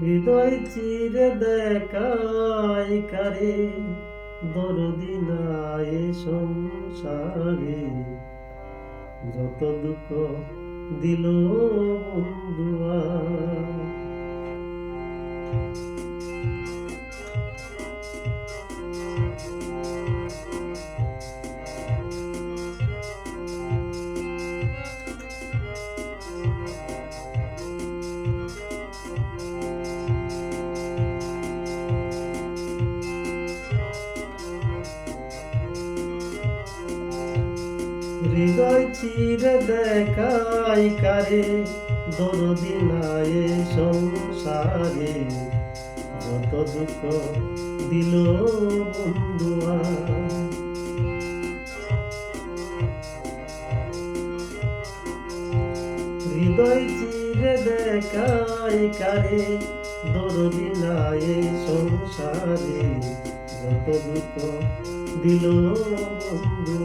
হৃদয় চিরে দেখাই কারে দরদিনায় সংসারে। যত দুঃখ দিল বন্ধুয়া হৃদয় চিরে দেখাই কারে? দরদি নাই সংসারে যত দুঃখ দিল বন্ধুয়া। হৃদয় চিরে দেখাই কারে? দরদি নাই সংসারে যত দুঃখ দিল বন্ধুয়া।